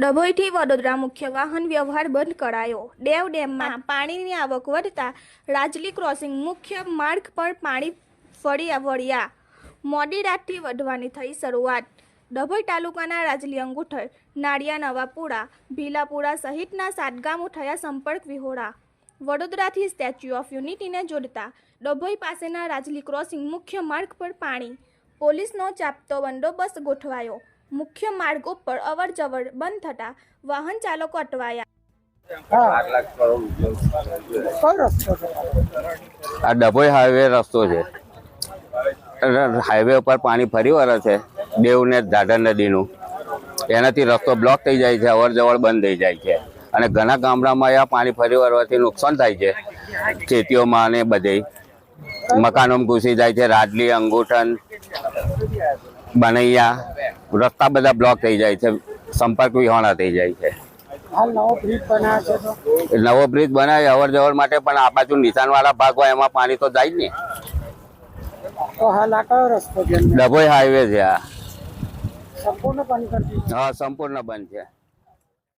ડભોઈથી વડોદરા મુખ્ય વાહન વ્યવહાર બંધ કરાયો. ડેવ ડેમમાં પાણીની આવક વધતા રાજલી ક્રોસિંગ મુખ્ય માર્ગ પર પાણી ફરી વળ્યા. મોડી રાતથી વધવાની થઈ શરૂઆત. ડભોઈ તાલુકાના રાજલી અંગુઠર, નાળિયા નવાપુરા, ભીલાપુરા સહિતના સાત ગામો થયા સંપર્ક વિહોળા વડોદરાથી સ્ટેચ્યુ ઓફ યુનિટીને જોડતા ડભોઈ પાસેના રાજલી ક્રોસિંગ મુખ્ય માર્ગ પર પાણી. પોલીસનો ચાપતો બંદોબસ્ત ગોઠવાયો. મુખ્ય માર્ગ ઉપર અવર જવર બંધ થતાં વાહન ચાલકો અટવાયા. આ ડભોઈ હાઈવે રસ્તો છે. હાઈવે ઉપર પાણી ફરી વળે છે. દેવ ને દાદર નદીનું. એનાથી રસ્તો બ્લોક થઈ જાય છે અવર જવર બંધ થઈ જાય છે. અને ઘણા ગામડામાં આ પાણી ફરી વળવાથી નુકસાન થાય છે. ખેતીઓમાં અને બધે મકાનોમાં ઘૂસી જાય છે. રાજલી અંગૂઠન બનૈયા રસ્તા બધા બ્લોક થઈ જાય છે સંપર્ક વિહોણા થઈ જાય છે. નવો બ્રિજ બનાવ્યો છે તો? નવો બ્રિજ બનાવે અવર જવર માટે પણ આ બાજુ નિશાનવાળા ભાગ હોય એમાં પાણી તો જાય જ ને. ડભોઈ હાઈવે છે આ. સંપૂર્ણ બંધ હા સંપૂર્ણ બંધ છે.